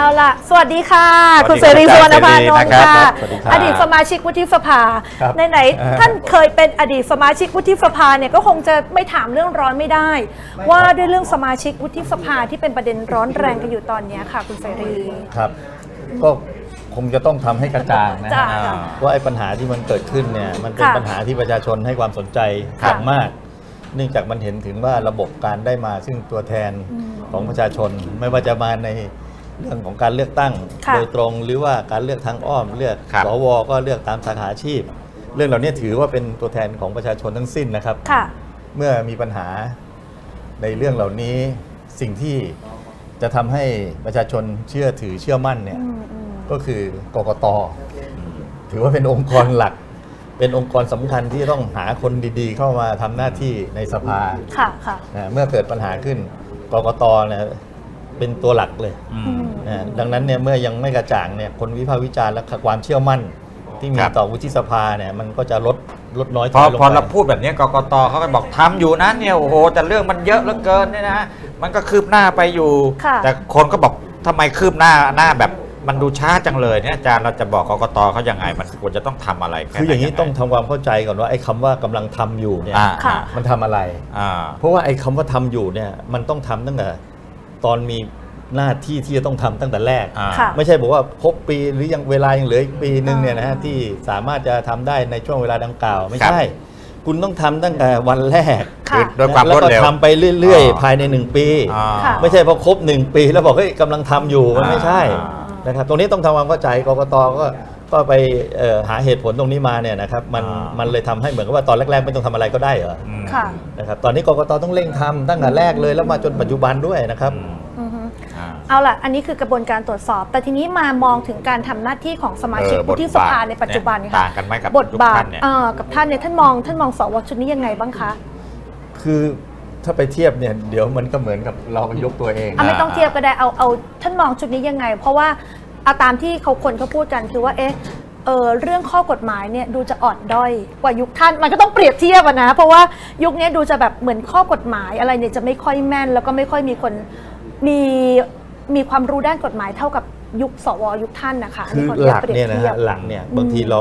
เอาล่ะ สวัสดีค่ะ สวัคุณสเสดีรีคสุรับวรรณพานนอาท์จารย์ค่ะ สวัสดีครับอดีตสมาชิกวุฒิสภาครับไหนๆท่านเคยเป็นอดีตสมาชิกวุฒิสภาเนี่ยก็คงจะไม่ถามเรื่องร้อนไม่ได้ ว่าด้วยเรื่องสมาชิกวุฒิสภาที่เป็นประเด็นร้อนแรงกันอยู่ตอนเนี้ยค่ะ คุณเสรี ครับ ก็คงจะต้องทำให้กระจ่างนะจ้ะอ่าว่าไอ้ปัญหาที่มันเกิดขึ้นเนี่ยมันเป็นค่ะปัญหาที่ประชาชนให้ความสนใจค่ะอย่างมาก เนื่องจากมันเห็นถึงว่าระบบการได้มาซึ่งตัวแทนของประชาชน ไม่ว่าจะมาใน เรื่องของการเลือกตั้งค่ะโดยตรงหรือว่าการเลือกทางอ้อมเลือกครับ สวก็เลือกตามสาขาอาชีพ เรื่องเหล่านี้ถือว่าเป็นตัวแทนของประชาชนทั้งสิ้นนะครับ ค่ะ เมื่อมีปัญหาในเรื่องเหล่านี้สิ่งที่จะทำให้ประชาชนเชื่อถือเชื่อมั่นเนี่ยอืมอืมก็คือกกต ถือว่าเป็นองค์กรหลัก เป็นองค์กรสำคัญที่ต้องหาคนดีๆ เข้ามาทำหน้าที่ในสภาค่ะค่ะ นะเมื่อเกิดปัญหาขึ้นกกตเนี่ย เป็นตัวหลักเลยอืมนะดังนั้นเนี่ยเมื่อยังไม่กระจ่างเนี่ยคนวิพากษ์วิจารณ์และความเชื่อมั่น ที่มีครับ ต่อวุฒิสภาเนี่ยมันก็จะลดลดน้อยพอถยลงพอไปเราพูดแบบนี้กกตเขาก็บอกทำอยู่นะเนี่ยโอ้โหแต่เรื่องมันเยอะเหลือเกินเนี่ยนะมันก็คืบหน้าไปอยู่ ค่ะ แต่คนก็บอกทำไมคืบหน้าหน้าแบบมันดูช้าจังเลยเนี่ยอาจารย์เราจะบอกกกตเขายังไงมันควรจะต้องทำอะไรแไหคืออย่างนี้ไต้องทำความเข้าใจก่อนว่าไอ้คำว่ากำลังทำอยู่เนี่ยอ่าค่ะ มันทำอะไร อ่า เพราะว่าไอ้คำว่าทำอยู่เนี่ยมันต้องทำตั้งแต่ ตอนมีหน้าที่ที่จะต้องทำตั้งแต่แรกอ่าค่ะ ไม่ใช่บอกว่าครบปีหรือยังเวลายังเหลืออีกปีหนึ่งเนี่ยนะฮะที่สามารถจะทำได้ในช่วงเวลาดังกล่าว ไม่ครับใช่ คุณต้องทำตั้งแต่วันแรกค่ะคือด้วยความแล้วรวดก็เร็วทำไปเรื่อยอ่าๆภายในหนึ่งปีอ่าค่ะไม่ใช่พอครบหนึ่งปีแล้วบอกเฮ้ยกำลังทำอยู่มันไม่ใช่อ่า นะครับตรงนี้ต้องทำความเข้าใจกกตก็ ก็ไปเอ่อหาเหตุผลตรงนี้มาเนี่ยนะครับมันอ่ามัมันเลยทำให้เหมือนกับว่าตอนแรก ๆ ไม่ต้องทำอะไรก็ได้เหรออืมค่ะนะครับตอนนี้กกตต้องเร่งทำตั้งแต่แรกเลยแล้วมาจนปัจจุบันด้วยนะครับอืมอือฮึอ่าเอาล่ะ อันนี้คือกระบวนการตรวจสอบ แต่ทีนี้มามองถึงการทำหน้าที่ของสมาชิกเออวุฒิสภาในปัจจุบันเนี่ยค่ะต่างกันไหมกับบทบาทยุคท่านเนี่ยเอ่อกับท่านเนี่ยท่านมองท่านมองสวชุดนี้ยังไงบ้างคะ คือถ้าไปเทียบเนี่ยเดี๋ยวมันก็เหมือนกับเรายกตัวเองเอาไม่ต้องเทียบก็ได้เอาเอาท่านมองชุดนี้ยังไง เพราะว่า เอาตามที่เขาคนเขาพูดกันคือว่าเอ๊ะเออเรื่องข้อกฎหมายเนี่ยดูจะอ่อนด้อยกว่ายุคท่านมันก็ต้องเปรียบเทียบอะนะ เพราะว่ายุคนี้ดูจะแบบเหมือนข้อกฎหมายอะไรเนี่ยจะไม่ค่อยแม่น แล้วก็ไม่ค่อยมีคนมีมีความรู้ด้านกฎหมายเท่ากับยุคสวยุคท่านนะคะคือหลักเนี่ยนะฮะหลักเนี่ยบางทีเรา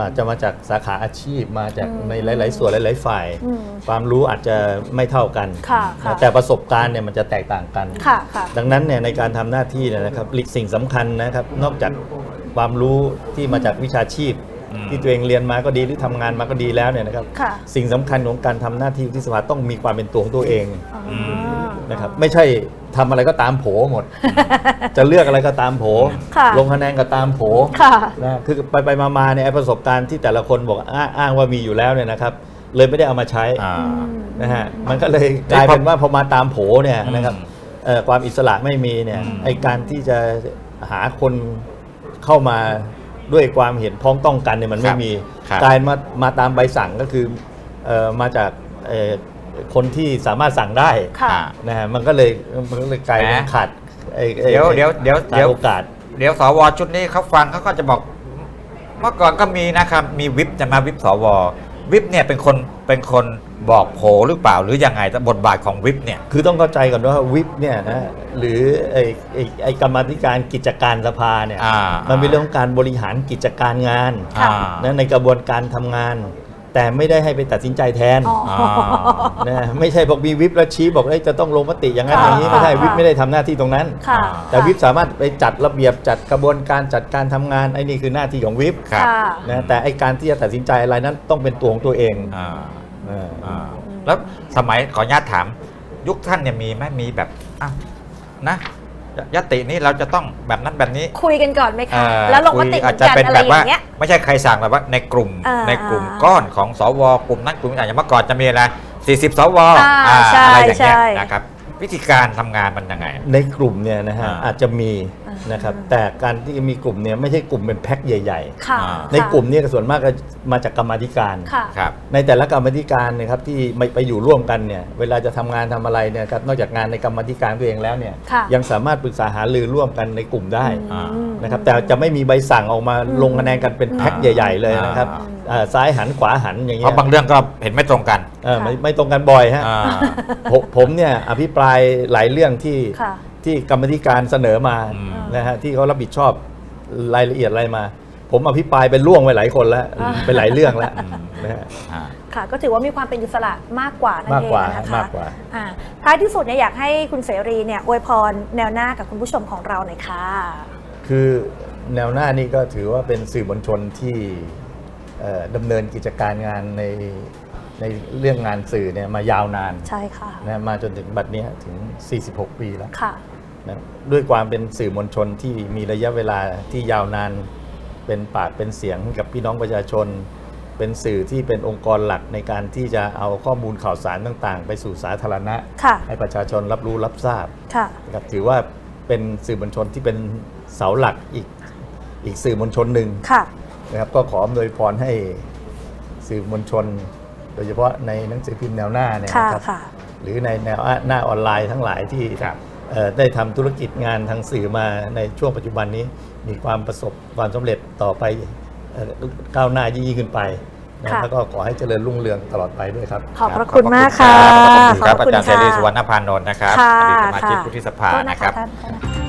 อาจจะมาจากสาขาอาชีพมาจากในหลาย ๆ ส่วนหลาย ๆ ฝ่ายอืมความรู้อาจจะไม่เท่ากันค่ะค่ะนะแต่ประสบการณ์เนี่ยมันจะแตกต่างกันค่ะค่ะดังนั้นเนี่ยในการทำหน้าที่เนี่ยนะครับสิ่งสำคัญนะครับ นอกจากความรู้ที่มาจากวิชาชีพอืมที่ตัวเองเรียนมาก็ดีหรือทำงานมาก็ดีแล้วเนี่ยนะครับค่ะสิ่งสำคัญของการทำหน้าที่วุฒิสภาต้องมีความเป็นตัวของตัวเองอ๋ออม นะครับไม่ใช่ทำอะไรก็ตามโผหมด จะเลือกอะไรก็ตามโผค่ะ ลงคะแนนก็ตามโผค่ะ นะคือไปไปมามาเนี่ยไอ้ประสบการณ์ที่แต่ละคนบอกอ้างอ้างว่ามีอยู่แล้วเนี่ยนะครับ เลยไม่ได้เอามาใช้อ่า นะฮะมันก็เลยกลายเป็นว่าพอมาตามโผเนี่ยนะครับอืมเอ่อความอิสระไม่มีเนี่ยอืม ไอ้การที่จะหาคนเข้ามาด้วยความเห็นพ้องต้องกันเนี่ยมันไม่มีครับกลายมามาตามใบสั่งก็คือเอ่อมาจากเอ่อ คนที่สามารถสั่งได้ค่ะอ่านะฮะมันก็เลยมันก็เลยกลายเป็นแหมขาดไอ้ไอ้เดี๋ยวเดี๋ยวเดี๋ยวขาเดี๋ยว โอกาส เดี๋ยวสวชุดนี้เขาฟังเขาก็จะบอก เมื่อก่อนก็มีนะครับ มีวิปจะมาวิปสว วิปเนี่ยเป็นคนเป็นคนบอกโผหรือเปล่าหรือยังไงแต่บทบาทของวิปเนี่ย คือต้องเข้าใจก่อนว่าวิปเนี่ยนะหรือไอ้ไอ้ไอ้กรรมาธิการกิจการสภาเนี่ยอ่ามั มันเป็นเรื่องของการบริหารกิจการงาน ค่ะ นะในกระบวนการทำงาน แต่ไม่ได้ให้ไปตัดสินใจแทนอ๋ออ่านะไม่ใช่บอกมีวิปแล้วชี้บอกเอ้ยจะต้องลงมติอย่างนั้นค่ะอย่างนี้ไม่ใช่ค่ะวิปไม่ได้ทำหน้าที่ตรงนั้นค่ะแต่วิปสามารถไปจัดระเบียบจัดกระบวนการจัดการทำงานไอ้นี่คือหน้าที่ของวิปครับค่ะนะแต่ไอ้การที่จะตัดสินใจอะไรนั้นต้องเป็นตัวของตัวเองอ่าเอออ่าแล้วสมัยขออนุญาตถาม ยุคท่านเนี่ยมีไหมมีแบบอะนะยตินี้เราจะต้องแบบนั้นแบบนี้ คุยกันก่อนไหมเอ่คะอแล้วลงมติคุยอาจกัจะนเป็นอะไรแบบอว่าย่างเงี้ย ไม่ใช่ใครสั่งแบบว่าในกลุ่มอ่าในกลุ่มอ่าก้อนของสวกลุ่มนั้นกลุ่มนี้อย่างเมื่อก่อนจะมีอะไร40สวอ่าอ่าใช่อะไรอย่างเงี้ยใช่ นะครับ วิธีการทำงานมันยังไง ในกลุ่มเนี่ยนะฮะอ่าอาจจะมีอ่า นนะครับแต่การที่มีกลุ่มเนี่ยไม่ใช่กลุ่มเป็นแพ็คใหญ่ค่ะอ่าๆในกลุ่มเนี่ยส่วนมากก็มาจากกรรมาธิการ ค่ะ ครับ ในแต่ละกรรมาธิการเนะครับที่ไม่ไปอยู่ร่วมกันเนี่ยเวลาจะทำงานทำอะไรเนี่ยครับนอกจากงานในกรรมาธิการตัวเองแล้วเนี่ยค่ะ ยังสามารถปรึกษาหารือร่วมกันในกลุ่มได้อ่าอืม นะครับแต่จะไม่มีใบสั่งออกมาลงคะแนนกันเป็นแพ็คอ่าใหญ่ๆ เลยนะครับอ่าเอ่อซ้ายหันขวาหันอย่างเพเงี้ยราะบางเรื่องก็เห็นไม่ตรงกันเออไม่ไม่ตรงกันบ่อยฮะอ่า ผมผมเนี่ยอภิปรายหลายเรื่องที่ ค่ะ ที่กรรมธิการเสนอมาอืม นะฮะที่เขารับผิดชอบรายละเอียดอะไรมา ผมอภิปรายเป็นล่วงไปหลายคนแล้วอ่าเป็นหลายเรื่องแล้วนะฮะ อ่า ค่ะ ก็ถือว่ามีความเป็นอิสระมากกว่านั่นมากเองกว่านะคะมากกว่า อ่าท้ายที่สุดเนี่ยอยากให้คุณเสรีเนี่ยอวยพรแนวหน้ากับคุณผู้ชมของเราหน่อยค่ะ คือแนวหน้านี่ก็ถือว่าเป็นสื่อมวลชนที่เอ่อดำเนินกิจการงานในในเรื่องงานสื่อเนี่ยมายาวนานใช่ค่ะ นะมาจนถึงบัดเนี้ยถึง 46 ปีแล้ว ค่ะ นะด้วยความเป็นสื่อมวลชนที่มีระยะเวลาที่ยาวนาน เป็นปากเป็นเสียงให้กับพี่น้องประชาชน เป็นสื่อที่เป็นองค์กรหลักในการที่จะเอาข้อมูลข่าวสารต่างๆ ไปสู่สาธารณะค่ะให้ประชาชนรับรู้รับทราบค่ะนะครับถือว่าเป็นสื่อมวลชนที่เป็นเสาหลักอีกอีกสื่อมวลชนหนึ่งค่ะนะครับก็ขออำนวยพรให้สื่อมวลชน โดยเฉพาะในหนังสือพิมพ์แนวหน้าเนี่ยค่ะนะครับค่ะหรือในแนวหน้าออนไลน์ทั้งหลายที่เอ่อ ได้ทำธุรกิจงานทางสื่อมาในช่วงปัจจุบันนี้ มีความประสบความสำเร็จต่อไปเอ่อก้าวหน้ายิ่งขึ้นไปนะค่ะแล้วก็ขอให้เจริญรุ่งเรืองตลอดไปด้วยครับ ขอบพระคุณมากค่ะขอบคุณครับขอบอาคุณจารย์เสรีค่ะสุวรรณพานนท์นะครับค่ะอดีตสมาชิกค่ะวุฒิสภาโทษนะครับท่าน